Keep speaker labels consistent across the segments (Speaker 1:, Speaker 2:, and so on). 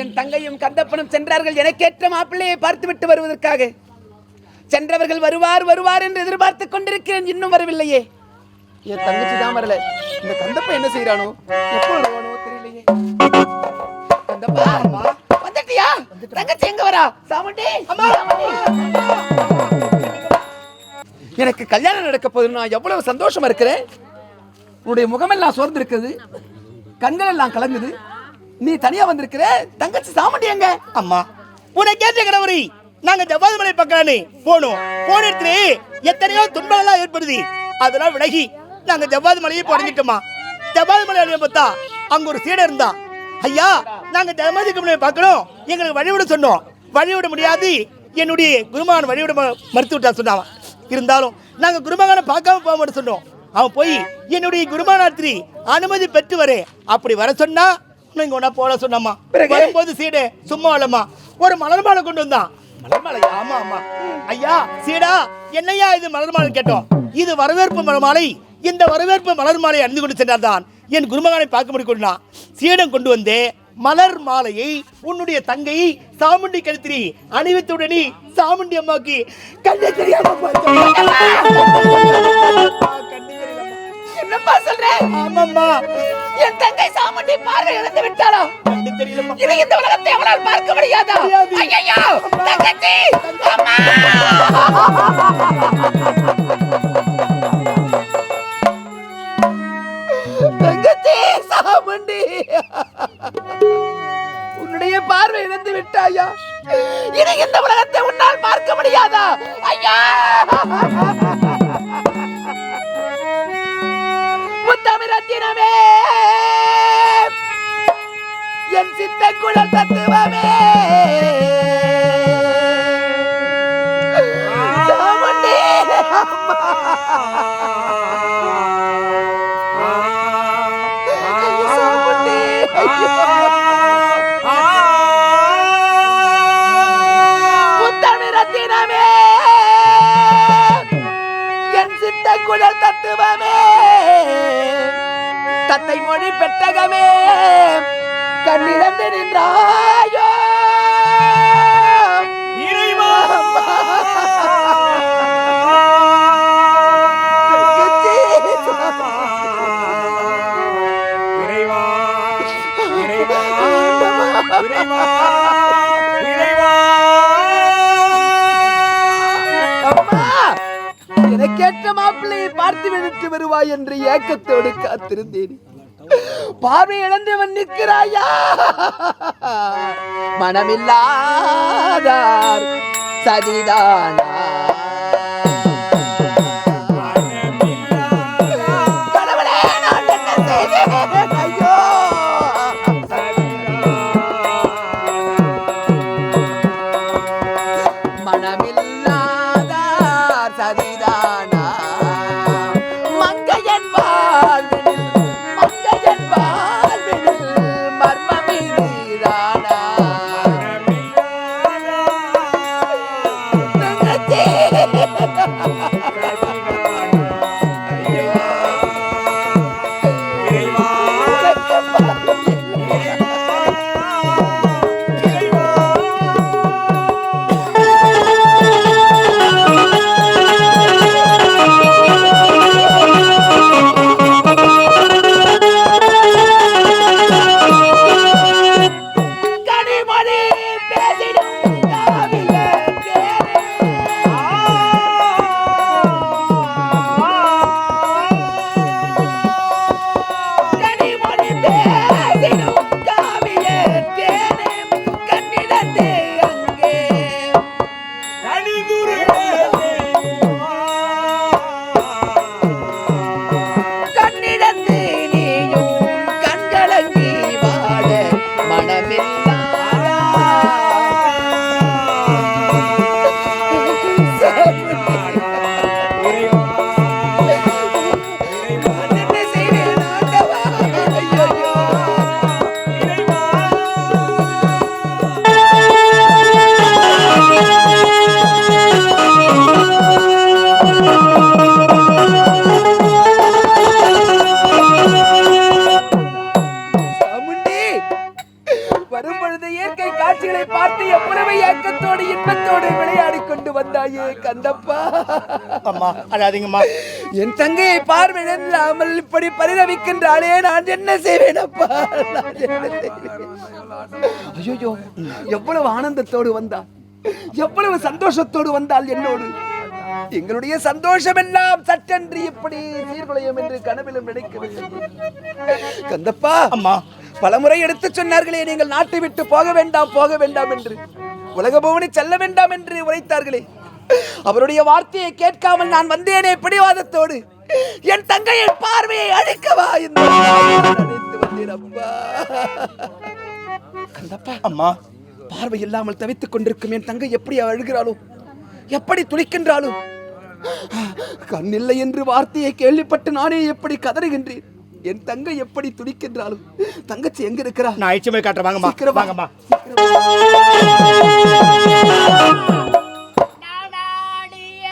Speaker 1: என் தங்கையும் கந்தப்பனும் சென்றார்கள். எனக்கேற்ற மாப்பிள்ளையை பார்த்துவிட்டு வருவதற்காக. சென்றவர்கள் வருவார் வருவார் என்று எதிர்பார்த்து கொண்டிருக்கிறேன். இன்னும் வரவில்லையே. என் தங்கச்சி தான் வரல. இந்த கந்தப்பன் என்ன செய்யறானோ எப்போ தெரியலையே. கந்தப்பா வந்துட்டியா? தங்கச்சி எங்க வரா? சாமண்டி எனக்கு கல்யாணம் நடக்க போகுது நான் எவ்வளவு சந்தோஷமா இருக்கிறேன். உன்னுடைய முகமெல்லாம் சோர்ந்து இருக்குது கண்கள் எல்லாம் கலங்குது. நீ தனியா வந்திருக்கிற? தங்கச்சி சாமண்டி எங்க?
Speaker 2: அம்மா. உன்னை கேட்ட கணவரி நாங்க ஜவ்வாதுமலை பக்கம்னு போனோம். போன இடத்துல எத்தனையோ துன்பங்கள்லாம் ஏற்படுது. அதெல்லாம் விலகி நாங்க ஜவ்வாது மலையை தொடங்கிட்டோமா ஜவ்வாது மலை அழிய பார்த்தா அங்க ஒரு சீடர் இருந்தா ஐயா நாங்க ஜமாதி மலையை பார்க்கணும். எங்களுக்கு வழிவிட சொன்னோம். வழிவிட முடியாது. என்னுடைய குருமகன் வழிவிட மறுத்து விட்டா சொன்னான். இருந்தாலும் நாங்க குருமகனை பார்க்காம போக மாட்டோம் சொன்னோம். அவன் போய் என்னுடைய குருமானாத்திரி அனுமதி பெற்று வரேன் அப்படி வர சொன்னா நீங்க ஒன்னா போல சொன்னம்மா? வரும்போது சீடு சும்மா இல்லம்மா. ஒரு மலர் மாலை கொண்டு வந்தான். மலர் மாலை? ஆமா ஆமா. ஐயா சீடா என்னையா இது மலர் மாலை? கேட்டோம். இது வரவேற்பு மலர் மாலை. இந்த வரவேற்பு மலர் மாலை அணிந்து கொண்டு சென்றார்தான் என் குருமகனை பார்க்கும்படி கொண்டான் சீடன் கொண்டு வந்து மலர் மாலையை உன்னுடைய தங்கை சாமுண்டி கழுத்திரி அணிவித்துடனே சாமுண்டி அம்மாக்கு கண்ணே தெரியாம
Speaker 1: என்னப்பா சொல்ற?
Speaker 2: ஆமாம்மா.
Speaker 1: என் தங்கை சாமுண்டி பார்வை இழந்து விட்டாளா? இனி இந்த உலகத்தை அவளால் பார்க்க முடியாதா. ஐயையோ தங்கச்சி அம்மா! தங்கச்சி சாமுண்டி! உன்னுடைய பார்வை இழந்து விட்டாயா? இனி இந்த உலகத்தை உன்னால் பார்க்க முடியாதா? ஐயா! முத்தமிரத்தினமே என் சித்த குழல் தத்துவமே. தத்தை மொழி பெட்டகமே. கண்ணிழந்து நின்றாயோ.
Speaker 2: இறைவா. இறைவா! இறைவா! இறைவா! இறைவா!
Speaker 1: அம்மா எனக்கேற்ற மாப்பிள்ளையை பார்த்து விட்டு வருவாய் என்று ஏக்கத்தோடு காத்திருந்தேன். பார்வை இழந்தவன் நிற்கிறாயா? மனமில்லாதார் சதிதானா? வரும் பொழுது இயற்கை காட்சிகளை பார்த்து எவ்வளவு ஏக்கத்தோடு இன்பத்தோடு விளையாடி கொண்டு வந்தாயே கந்தப்பா.
Speaker 2: அம்மா அழாதீங்கம்மா.
Speaker 1: என் தங்கையை பார்வையிடாமல் இப்படி பரிதவிக்கின்றாலே நான் என்ன செய்வேன்? அப்பா ஐயோ எவ்வளவு ஆனந்தத்தோடு வந்தா எவ்வளவு சந்தோஷத்தோடு வந்தால் என்னோடு. எங்களுடைய சந்தோஷம் எல்லாம் சற்றென்று இப்படி சீர்குலையும் என்று கனவிலும் நினைக்கவில்லை. கந்தப்பா
Speaker 2: அம்மா.
Speaker 1: பலமுறை எடுத்து சொன்னார்களே நீங்கள் நாட்டை விட்டு போக வேண்டாம் போக வேண்டாம் என்று. உலக பவனி செல்ல வேண்டாம் என்று உரைத்தார்களே. அவருடைய வார்த்தையை கேட்காமல் நான் வந்தேனே பிடிவாதத்தோடு. என் தங்கையின் பார்வையை அழிக்கவா கந்தப்பா
Speaker 2: அம்மா.
Speaker 1: பார்வை இல்லாமல் தவித்துக் கொண்டிருக்கும் என் தங்கை எப்படி அழுகிறாளோ எப்படி துளிக்கின்றாளோ கண்ணில்லை என்று வார்த்தையை கேள்விப்பட்டு நானே எப்படி கதறுகின்றேன். என் தங்கை எப்படி துடிக்கின்றாளோ தங்கச்சி எங்க இருக்கிறா?
Speaker 2: நான் ஐச்சமே காட்டுறேன். வாங்கம்மா
Speaker 1: சீக்கிரம்.
Speaker 2: வாங்கம்மா.
Speaker 3: நாடாடிய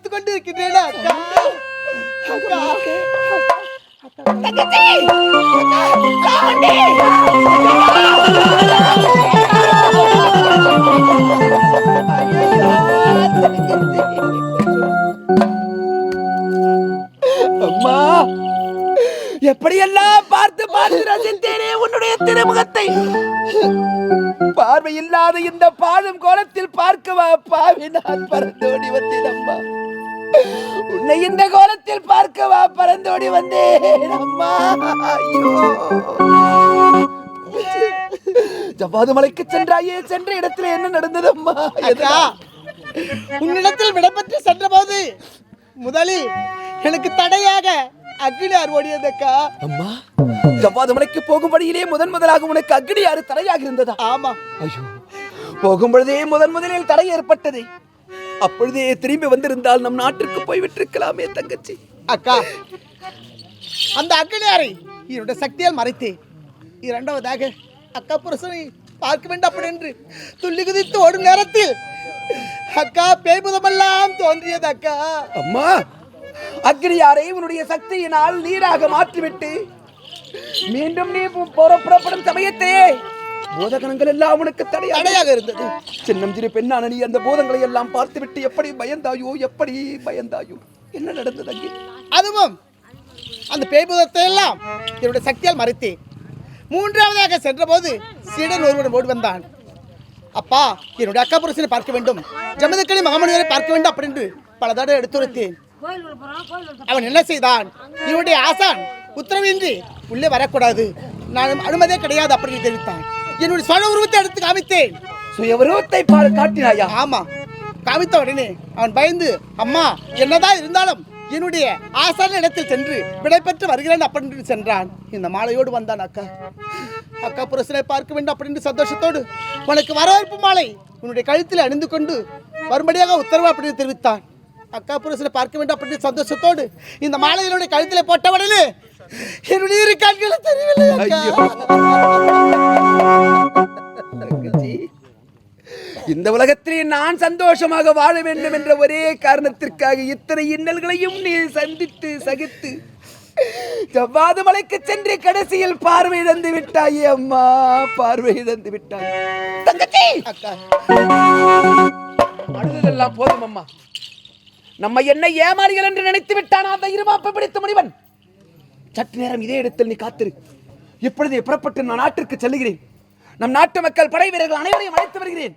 Speaker 1: தனிமையில்
Speaker 3: கொண்டு இருக்கின்றேன் அக்கா? அக்கா.
Speaker 1: அம்மா எப்படியெல்லாம் பார்த்து பார்த்து ரசித்தேனே உன்னுடைய திருமுகத்தை? பார்வை இல்லாத இந்த பாழும் கோலத்தில் பார்க்கவா பாவி நான் பறந்தோடி வந்தேன் அம்மா உன்னை இந்த கோலத்தில் பார்க்கவா பறந்தோடி வந்தேன். அம்மா ஐயோ. ஜவ்வாது மலைக்கு சென்றாயே சென்ற இடத்துல என்ன நடந்தது அம்மா?
Speaker 3: உன்னிடத்தில் விடைபெற்று சென்றபோது முதலில் எனக்கு தடையாக அக்னியார் ஓடியதக்கா
Speaker 1: அம்மா ஜவ்வாது மலைக்கு போகும் வழியிலே முதன் முதலாக உனக்கு அக்னி யாரு தடையாக இருந்ததா?
Speaker 3: ஆமா.
Speaker 1: ஐயோ. போகும் பொழுதே முதன் முதலில் தடை ஏற்பட்டது. அப்பொழுதே திரும்பி வந்திருந்தால் நம் நாட்டிற்கு போய் விட்டிருக்கலாமே தங்கச்சி.
Speaker 3: அக்கா அந்த அக்னியாரை என்னுடைய சக்தியால் மறைத்தேன். இரண்டாவதாக அக்கா புருஷனை பார்க்க வேண்டாம் அப்படி என்று துள்ளி குதித்து ஓடும் நேரத்தில் அக்கா பேய்புதமெல்லாம் தோன்றியது அக்கா.
Speaker 1: அம்மா அக்னியாரை உன்னுடைய சக்தியினால் நீராக மாற்றிவிட்டு மீண்டும் நீ புறப்படும் சமயத்தே போதகனங்கள் எல்லாம் உனக்கு தடையாக
Speaker 3: இருந்தது.
Speaker 1: சின்னம் சிறு பெண்ணான நீ அந்த பூதங்களை எல்லாம் பார்த்துவிட்டு எப்படி பயந்தாயோ எப்படி பயந்தாயோ? என்ன நடந்தது அங்கே?
Speaker 3: அதுவும் அந்த பேய்புதத்தை எல்லாம் என்னுடைய சக்தியால் மறைத்தேன். மூன்றாவதாக சென்றபோது சீடன் ஒருவன் ஓடி வந்தான். அப்பா என்னுடைய அக்கா புருஷனை பார்க்க வேண்டும். ஜமதக்களி மகமனியரை பார்க்க வேண்டும் அப்படின்னு பல தடவை எடுத்துரைத்தேன். அவன் என்ன செய்தான்? இவனுடைய ஆசான் உத்தரவின்றி உள்ளே வரக்கூடாது. நான் அனுமதியே கிடையாது அப்படின்னு தெரிவித்தான். என்னுடைய சொல உருவத்தை எடுத்து காமித்தேன்.
Speaker 1: சுய உருவத்தை காட்டினாயா?
Speaker 3: ஆமா. காமித்த உடனே அவன் பயந்து அம்மா என்னதான் இருந்தாலும் என்னுடைய ஆசான இடத்தில் சென்று விடைபெற்று வருகிறேன் அப்படின்னு சென்றான். இந்த மாலையோடு வந்தான் அக்கா. அக்கா புருஷனை பார்க்க வேண்டும் அப்படின்னு சந்தோஷத்தோடு உனக்கு வரவேற்பு மாலை. உன்னுடைய கழுத்தில் அணிந்து கொண்டு வரும்படியாக உத்தரவு அப்படின்னு தெரிவித்தான். அக்கா புருஷனை பார்க்க வேண்டும் அப்படின்னு சந்தோஷத்தோடு இந்த மாலை என்னுடைய கழுத்தில் போட்ட உடனே என்னுடைய இரு கண்களை தெரியவில்லை
Speaker 1: இந்த உலகத்திலே நான் சந்தோஷமாக வாழ வேண்டும் என்ற ஒரே காரணத்திற்காக இத்தனை இன்னல்களையும் நீ சந்தித்து சகித்து ஜவ்வாது மலைக்கு சென்று கடைசியில் பார்வை இழந்து விட்டாயே அம்மா பார்வை இழந்து விட்டாய். தங்கச்சி!
Speaker 3: அக்கா.
Speaker 1: அழுததெல்லாம் போதும் அம்மா. நம்ம என்ன ஏமாளிகள் என்று நினைத்து விட்டான் அந்த இருமாப்பை பிடித்த முனிவன். சற்று நேரம் இதே இடத்தில் நீ காத்திரு. இப்பொழுதே புறப்பட்டு நான் நாட்டிற்கு செல்லுகிறேன். நம் நாட்டு மக்கள் படை வீரர்கள் அனைவரையும் அழைத்து வருகிறேன்.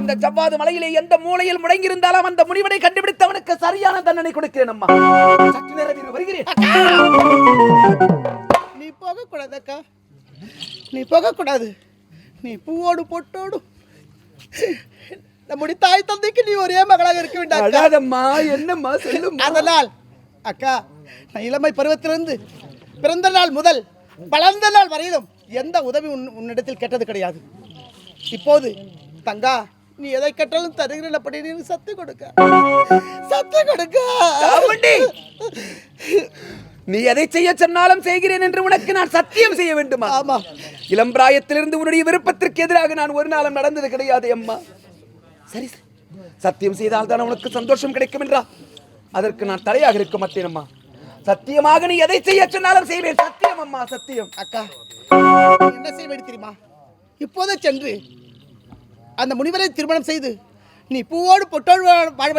Speaker 1: இந்த ஜவ்வாது மலையிலே எந்த மூலையில் முடங்கியிருந்தாலும் அந்த முனிவனை கண்டுபிடித்தவனுக்கு சரியான தண்டனை கொடுக்கிறேன் அம்மா. சற்று நேரம் வருகிறேன்.
Speaker 3: நீ போகக்கூடாது அக்கா நீ போகக்கூடாது. நீ பூவோடு பொட்டோடு. நம்முடைய தாய் தந்தைக்கு நீ ஒரே மகளாக இருக்க வேண்டாம் அக்கா.
Speaker 1: அழாதம்மா என்னம்மா சொல்லும்
Speaker 3: அதனால் அக்கா நான் இளமை பருவத்திலிருந்து பிறந்த நாள் முதல் வளர்ந்த நாள் வரையிலும் எந்த உதவி உன் உன்னிடத்தில் கேட்டது கிடையாது. இப்போது தங்கா நீ எதை கேட்டாலும் தருகிறேன் அப்படி நீ சத்து கொடுக்க. சத்து கொடுக்க!
Speaker 1: நீ எதை செய்ய சொன்னாலும் செய்கிறேன் என்று உனக்கு நான் சத்தியம் செய்ய வேண்டுமா?
Speaker 3: ஆமா.
Speaker 1: இளம் பிராயத்திலிருந்து உன்னுடைய விருப்பத்திற்கு எதிராக நான் ஒரு நாளும் நடந்தது கிடையாது அம்மா. சரி. சத்தியம் செய்தால் தான் உனக்கு சந்தோஷம் கிடைக்கும் என்றா? அதற்கு நான் தடையாக இருக்க மாட்டேன் அம்மா. சத்தியமாக நீ எதை செய்ய சொன்னாலும் செய்வேன். சத்தியம் அம்மா சத்தியம்.
Speaker 3: அக்கா என்ன வேண்டும் தெரியுமா? இப்போதே சென்று அந்த முனிவரை திருமணம் செய்து நீ பூவோடு பொட்டோடு வாழ- வாழ